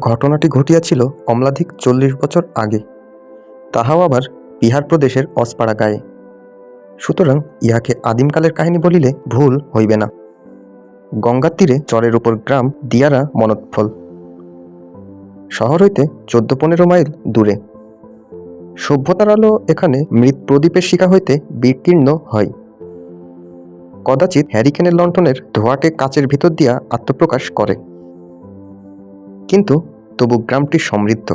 ঘটনাটি ঘটিয়াছিল অম্লাধিক চল্লিশ বছর আগে। তাহাও আবার বিহার প্রদেশের অসপাড়া গায়ে। সুতরাং ইহাকে আদিমকালের কাহিনী বলিলে ভুল হইবে না। গঙ্গার তীরে চরের উপর গ্রাম, দিয়ারা মনৎফল। শহর হইতে চোদ্দ পনেরো মাইল দূরে। সভ্যতার আলো এখানে মৃত প্রদীপের শিখা হইতে বিকীর্ণ হয়। কদাচিৎ হ্যারিকেনের লণ্ঠনের ধোঁয়াটে কাচের ভিতর দিয়া আত্মপ্রকাশ করে। কিন্তু তবু গ্রামটি সমৃদ্ধ।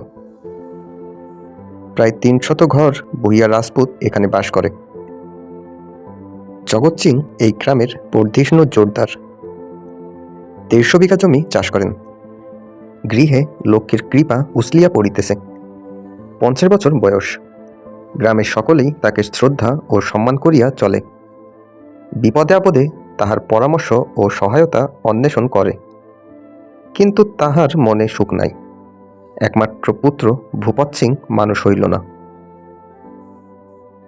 প্রায় তিনশত ঘর বহিয়া রাজপুত এখানে বাস করে। জগৎ সিং এই গ্রামের বর্ধিষ্ণু জোরদার। দেড়শো বিঘা জমি চাষ করেন। গৃহে লক্ষ্মীর কৃপা উসলিয়া পড়িতেছে। পঞ্চাশ বছর বয়স। গ্রামের সকলেই তাকে শ্রদ্ধা ও সম্মান করিয়া চলে। বিপদে আপদে তাহার পরামর্শ ও সহায়তা অন্বেষণ করে। কিন্তু তাহার মনে সুখ নাই। একমাত্র পুত্র ভূপত সিং মানুষ হইল না।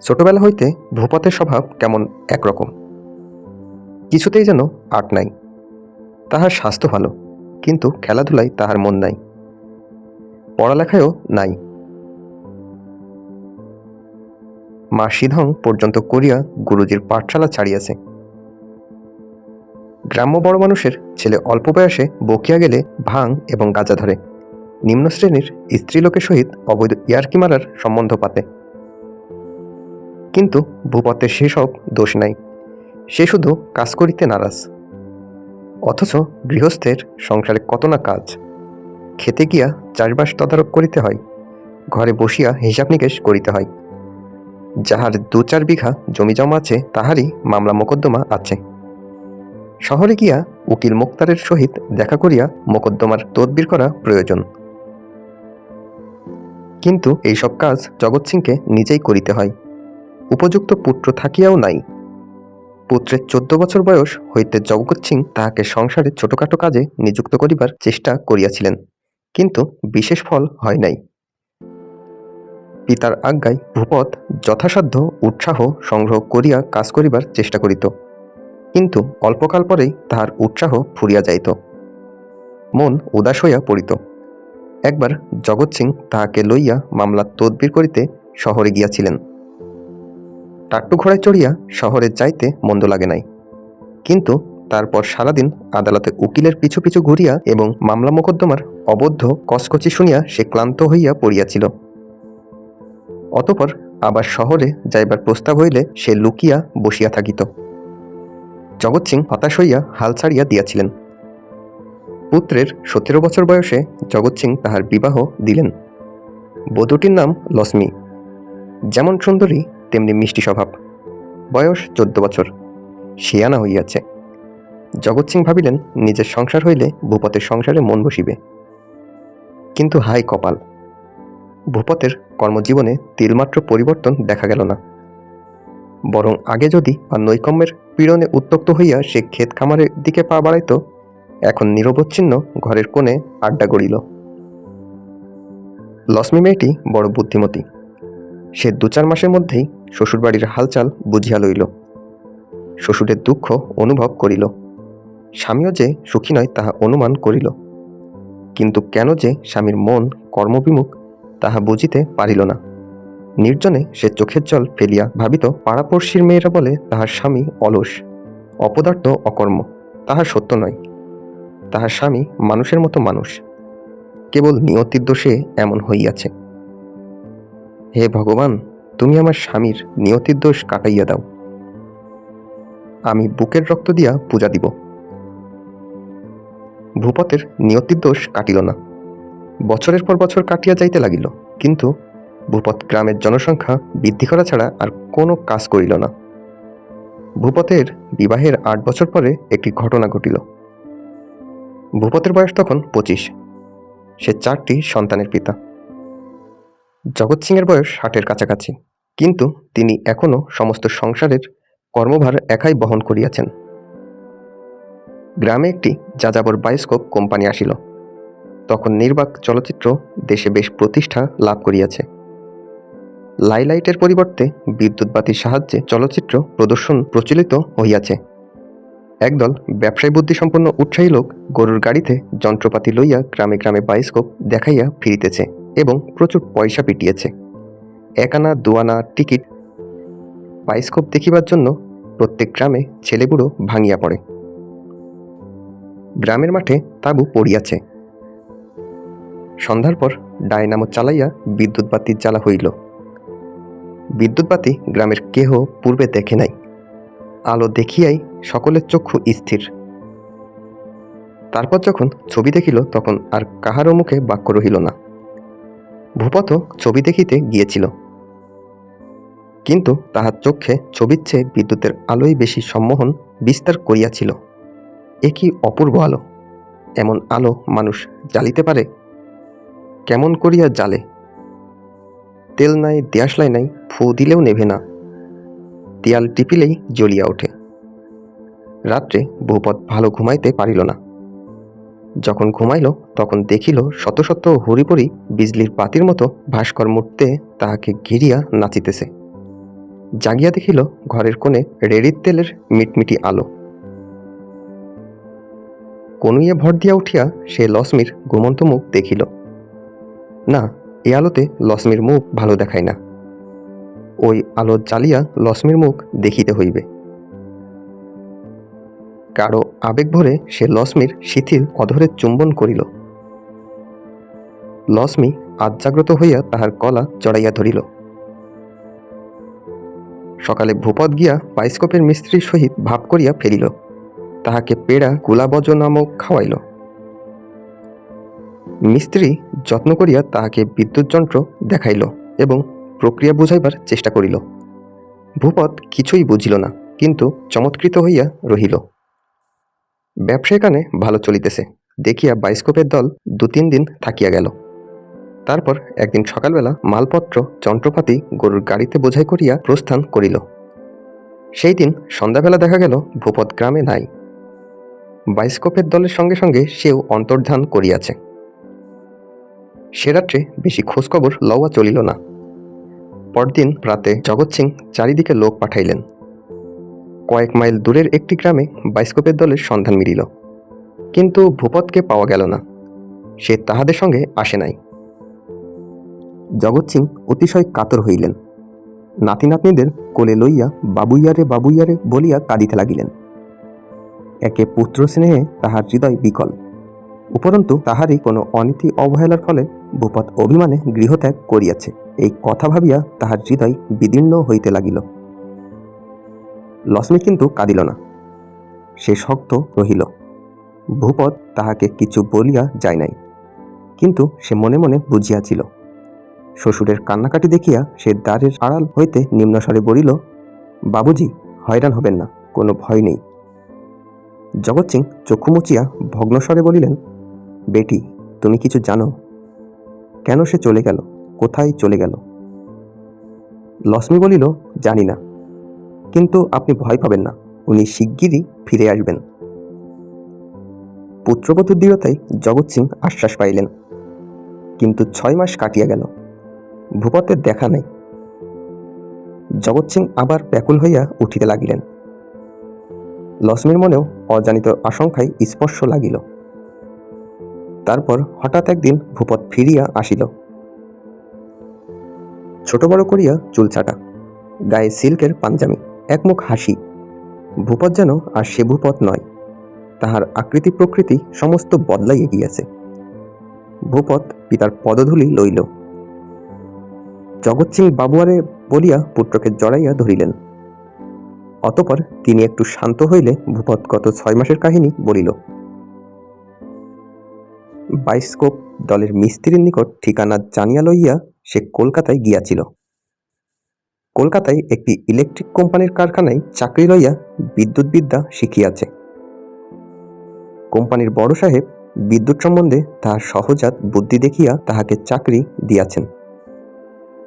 ছোটবেলা হইতে ভূপতের স্বভাব কেমন একরকম। কিছুতেই যেন আট নাই। তাহার স্বাস্থ্য ভালো, কিন্তু খেলাধুলায় তাহার মন নাই। পড়ালেখায়ও নাই। মা সিধং পর্যন্ত করিয়া গুরুজির পাঠশালা ছাড়িয়াছে। গ্রাম্য বড় মানুষের ছেলে অল্প বয়সে বকিয়া গেলে ভাং এবং গাঁজা ধরে। নিম্ন শ্রেণির স্ত্রীলোকের সহিত অবৈধ ইয়ার্কি মারার সম্বন্ধ পাতে। কিন্তু ভূপতের সেসব দোষ নাই। সে শুধু কাজ করিতে নারাজ। অথচ গৃহস্থের সংসারে কত না কাজ। খেতে গিয়া চাষবাস তদারক করিতে হয়। ঘরে বসিয়া হিসাব নিকেশ করিতে হয়। যাহার দু চার বিঘা জমি জমা আছে, তাহারই মামলা মোকদ্দমা আছে। শহরে গিয়া উকিল মুক্তারের সহিত দেখা করিয়া মোকদ্দমার তদবির করা প্রয়োজন। কিন্তু এইসব কাজ জগৎ সিংকে নিজেই করিতে হয়। উপযুক্ত পুত্র থাকিয়াও নাই। পুত্রের চোদ্দ বছর বয়স হইতে জগৎ সিং তাহাকে সংসারে ছোটখাটো কাজে নিযুক্ত করিবার চেষ্টা করিয়াছিলেন, কিন্তু বিশেষ ফল হয় নাই। পিতার আজ্ঞায় ভূপত যথাসাধ্য উৎসাহ সংগ্রহ করিয়া কাজ করিবার চেষ্টা করিত। কিন্তু অল্পকাল পরেই তাহার উৎসাহ ফুরিয়া যাইত। মন উদাস হইয়া পড়িত। একবার জগৎ সিং তাহাকে লইয়া মামলা তদবির করিতে শহরে গিয়াছিলেন। টাট্টু ঘোড়ায় চড়িয়া শহরে যাইতে মন্দ লাগে নাই। কিন্তু তারপর সারাদিন আদালতে উকিলের পিছু পিছু ঘুরিয়া এবং মামলা মোকদ্দমার অবদ্ধ কসকচি শুনিয়া সে ক্লান্ত হইয়া পড়িয়াছিল। অতপর আবার শহরে যাইবার প্রস্তাব হইলে সে লুকিয়া বসিয়া থাকিত। জগৎ সিং হতাশ হইয়া হাল ছাড়িয়া দিয়াছিলেন। পুত্রের সতেরো বছর বয়সে জগৎ সিং তাহার বিবাহ দিলেন। বধূটির নাম লক্ষ্মী। যেমন সুন্দরী, তেমনি মিষ্টি স্বভাব। বয়স চোদ্দ বছর। শিয়ানা হইয়াছে। জগৎ সিং ভাবিলেন, নিজের সংসার হইলে ভূপতের সংসারে মন বসিবে। কিন্তু হাই কপাল। ভূপতের কর্মজীবনে তিলমাত্র পরিবর্তন দেখা গেল না। বরং আগে যদি বা নৈকম্যের পীড়নে উত্তক্ত হইয়া সে ক্ষেত খামারের দিকে পা বাড়াইত, এখন নিরবচ্ছিন্ন ঘরের কোণে আড্ডা গড়িল। লক্ষ্মী মেয়েটি বড় বুদ্ধিমতী। সে দু চার মাসের মধ্যেই শ্বশুরবাড়ির হালচাল বুঝিয়া লইল। শ্বশুরের দুঃখ অনুভব করিল। স্বামীও যে সুখী নয়, তাহা অনুমান করিল। কিন্তু কেন যে স্বামীর মন কর্মবিমুখ, তাহা বুঝিতে পারিল না। নির্জনে সে চোখের জল ফেলিয়া ভাবিত, পাড়াপড়শির মেয়েরা বলে তাহার স্বামী অলস, অপদার্থ, অকর্ম। তাহার সত্য নয়। তাহার স্বামী মানুষের মতো মানুষ। কেবল নিয়তির দোষে এমন হইয়াছে। হে ভগবান, তুমি আমার স্বামীর নিয়তির দোষ কাটাইয়া দাও। আমি বুকের রক্ত দিয়া পূজা দিব। ভূপতের নিয়তির দোষ কাটিল না। বছরের পর বছর কাটিয়া যাইতে লাগিল, কিন্তু ভূপত গ্রামের জনসংখ্যা বৃদ্ধি করা ছাড়া আর কোনো কাজ করিল না। ভূপতের বিবাহের আট বছর পরে একটি ঘটনা ঘটিল। ভূপতের বয়স তখন পঁচিশ। সে চারটি সন্তানের পিতা। জগৎ সিংয়ের বয়স ষাটের কাছাকাছি। কিন্তু তিনি এখনও সমস্ত সংসারের কর্মভার একাই বহন করিয়াছেন। গ্রামে একটি যাযাবর বায়োস্কোপ কোম্পানি আসিল। তখন নির্বাক চলচ্চিত্র দেশে বেশ প্রতিষ্ঠা লাভ করিয়াছে। লাইলাইটের পরিবর্তে বিদ্যুৎ বাতির সাহায্যে চলচ্চিত্র প্রদর্শন প্রচলিত হইয়াছে। একদল ব্যবসায়ী বুদ্ধিসম্পন্ন উৎসাহী লোক গরুর গাড়িতে যন্ত্রপাতি লইয়া গ্রামে গ্রামে বাইস্কোপ দেখাইয়া ফিরিতেছে এবং প্রচুর পয়সা পিটিয়েছে। একানা দুয়ানা টিকিট বাইস্কোপ দেখিবার জন্য প্রত্যেক গ্রামে ছেলেগুলো ভাঙিয়া পড়ে। গ্রামের মাঠে তাঁবু পড়িয়াছে। সন্ধ্যার পর ডায়নামো চালাইয়া বিদ্যুৎ বাতির জ্বালা হইল। বিদ্যুৎ বাতি গ্রামের কেহ পূর্বে দেখে নাই। আলো দেখিয়াই সকলের চক্ষু স্থির। তারপর যখন ছবি দেখিল, তখন আর কাহারও মুখে বাক্য রহিল না। ভূপত ছবি দেখিতে গিয়েছিল। কিন্তু তাহার চক্ষে ছবির চেয়ে বিদ্যুতের আলোই বেশি সম্মোহন বিস্তার করিয়াছিল। এ কি অপূর্ব আলো! এমন আলো মানুষ জ্বালিতে পারে? কেমন করিয়া জ্বালে? তেল নাই দেয়াশলাই নাই, ফু দিলেও নেভে না। দেয়াল টিপিলেই জ্বলিয়া ওঠে। রাত্রে ভূপত ভালো ঘুমাইতে পারিল না। যখন ঘুমাইল, তখন দেখিল শত শত হরিপরি বিজলির পাতির মতো ভাস্কর মূর্তে তাহাকে ঘিরিয়া নাচিতেছে। জাগিয়া দেখিল ঘরের কোণে রেড়ির তেলের মিটমিটি আলো। কনুইয়ে ভর দিয়া উঠিয়া সে লক্ষ্মীর ঘুমন্ত মুখ দেখিল। না এ আলোতে লক্ষ্মীর মুখ ভালো দেখায় না। ওই আলো জ্বালিয়া লক্ষ্মীর মুখ দেখিতে হইবে। কারও আবেগ ভরে সে লক্ষ্মীর শিথিল অধরে চুম্বন করিল। লক্ষ্মী আজ জাগ্রত হইয়া তাহার কলা চড়াইয়া ধরিল। সকালে ভূপদ গিয়া বাইস্কোপের মিস্ত্রির সহিত ভাব করিয়া ফেলিল। তাহাকে পেড়া গুলাবজ নামক খাওয়াইল। মিস্ত্রি যত্ন করিয়া তাহাকে বিদ্যুৎ যন্ত্র দেখাইল এবং প্রক্রিয়া বুঝাইবার চেষ্টা করিল। ভূপত কিছুই বুঝিল না, কিন্তু চমৎকৃত হইয়া রহিল। ব্যবসা এখানে ভালো চলিতেছে, দেখিয়া বাইস্কোপের দল দু তিন দিন থাকিয়া গেল। তারপর একদিন সকালবেলা মালপত্র, যন্ত্রপাতি, গরুর গাড়িতে বোঝাই করিয়া প্রস্থান করিল। সেই দিন সন্ধ্যাবেলা দেখা গেল ভূপত গ্রামে নাই। বাইস্কোপের দলের সঙ্গে সঙ্গে সেও অন্তর্ধান করিয়াছে। সে রাত্রে বেশি খোঁজখবর লওয়া চলিল না। পরদিন প্রাতে জগৎ সিং চারিদিকে লোক পাঠাইলেন। কয়েক মাইল দূরের একটি গ্রামে বাইস্কোপের দলের সন্ধান মিলিল। কিন্তু ভূপতকে পাওয়া গেল না। সে তাহাদের সঙ্গে আসে নাই। জগৎ সিং অতিশয় কাতর হইলেন। নাতি নাতনিদের কোলে লইয়া বাবুইয়ারে বাবুইয়ারে বলিয়া কাঁদিতে লাগিলেন। একে পুত্র স্নেহে তাহার হৃদয় বিকল। উপরন্তু তাহারই কোনো অনীতি অবহেলার ফলে ভূপত অভিমানে গৃহত্যাগ করিয়াছে। এই কথা ভাবিয়া তাহার হৃদয় বিদীর্ণ হইতে লাগিল। লক্ষ্মী কিন্তু কাঁদিল না। সে শক্ত রহিল। ভূপত তাহাকে কিছু বলিয়া যায় নাই। কিন্তু সে মনে মনে বুঝিয়াছিল। শ্বশুরের কান্নাকাটি দেখিয়া সে দ্বারের আড়াল হইতে নিম্নস্বরে বলিল, বাবুজি, হয়রান হবেন না, কোনো ভয় নেই। জগৎ সিং চক্ষু মুচিয়া ভগ্নস্বরে বলিলেন বেটি, তুমি কিছু জানো? কেন সে চলে গেল? কোথায় চলে গেল? লক্ষ্মী বলিল, জানি না। কিন্তু আপনি ভয় পাবেন না, উনি শিগগিরই ফিরে আসবেন। পুত্রবধূর দৃঢ়তায় জগৎ সিং আশ্বাস পাইলেন। কিন্তু ছয় মাস কাটিয়া গেল। ভূপতের দেখা নাই। জগৎ সিং আবার ব্যাকুল হইয়া উঠিতে লাগিলেন। লক্ষ্মীর মনেও অজানিত আশঙ্কায় স্পর্শ লাগিল। তারপর হঠাৎ একদিন ভূপত ফিরিয়া আসিল। ছোট বড় করিয়া চুল ছাটা, গায়ে সিল্কের পাঞ্জামি, একমুখ হাসি। ভূপত যেন আর সে ভূপত নয়, তাহার আকৃতি প্রকৃতি সমস্ত বদলাইয়া গিয়াছে। ভূপত পিতার পদধূলি লইল। জগৎ সিং বাবুয়ারে বলিয়া পুত্রকে জড়াইয়া ধরিলেন। অতপর তিনি একটু শান্ত হইলে ভূপত গত ছয় মাসের কাহিনী বলিল বাইস্কোপ দলের মিস্ত্রির নিকট ঠিকানা জানিয়া লইয়া সে কলকাতায় গিয়াছিল। কলকাতায় একটি ইলেকট্রিক কোম্পানির কারখানায় চাকরি লইয়া বিদ্যুৎবিদ্যা শিখিয়াছে। কোম্পানির বড় সাহেব বিদ্যুৎ সম্বন্ধে তাহার সহজাত বুদ্ধি দেখিয়া তাহাকে চাকরি দিয়াছেন।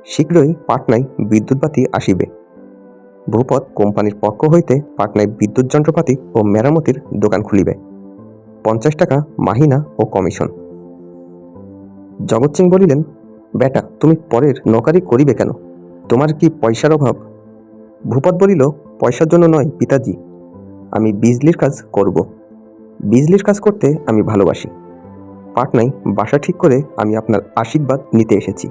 শীঘ্রই পাটনায় বিদ্যুৎবাতি আসিবে। ভূপত কোম্পানির পক্ষ হইতে পাটনায় বিদ্যুৎ যন্ত্রপাতি ও মেরামতির দোকান খুলিবে। পঞ্চাশ টাকা, মাহিনা ও কমিশন। জগৎ সিং বলিলেন, বেটা, তুমি পরের নৌকারি করিবে কেন? তোমার কি পয়সার অভাব? ভূপত বলিল, পয়সার জন্য নয়, পিতাজি। আমি বিজলির কাজ করব। বিজলির কাজ করতে আমি ভালোবাসি। পাটনায় বাসা ঠিক করে আমি আপনার আশীর্বাদ নিতে এসেছি।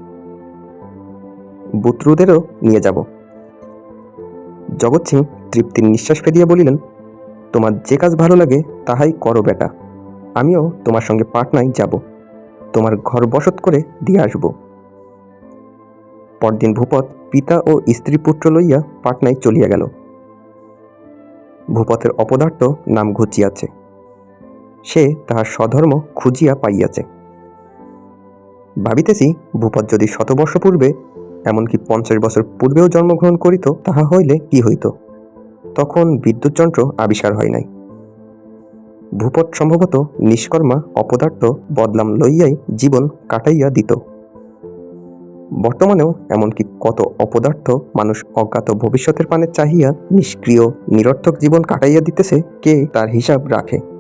বুত্রুদেরও নিয়ে যাব। জগৎ সিং তৃপ্তির নিঃশ্বাস ফেলিয়া বলিলেন তোমার যে কাজ ভালো লাগে তাহাই করো বেটা। আমিও তোমার সঙ্গে পাটনায় যাব। তোমার ঘর বসত করে দিয়ে আসব। পরদিন ভূপত পিতা ও স্ত্রী পুত্র লইয়া পাটনায় চলিয়া গেল। ভূপতের অপদার্থ নাম ঘুচিয়াছে। সে তাহার স্বধর্ম খুঁজিয়া পাইয়াছে। ভাবিতেছি ভূপত যদি শতবর্ষ পূর্বে, এমনকি পঞ্চাশ বছর পূর্বেও জন্মগ্রহণ করিত, তাহা হইলে কি হইত? তখন বিদ্যুৎ যন্ত্র আবিষ্কার হয় নাই। ভূপট সম্ভবত নিষ্কর্মা অপদার্থ বদলাম লইয়াই জীবন কাটাইয়া দিত। বর্তমানেও এমনকি কত অপদার্থ মানুষ অজ্ঞাত ভবিষ্যতের পানে চাহিয়া নিষ্ক্রিয়, নিরর্থক জীবন কাটাইয়া দিতেছে, কে তার হিসাব রাখে?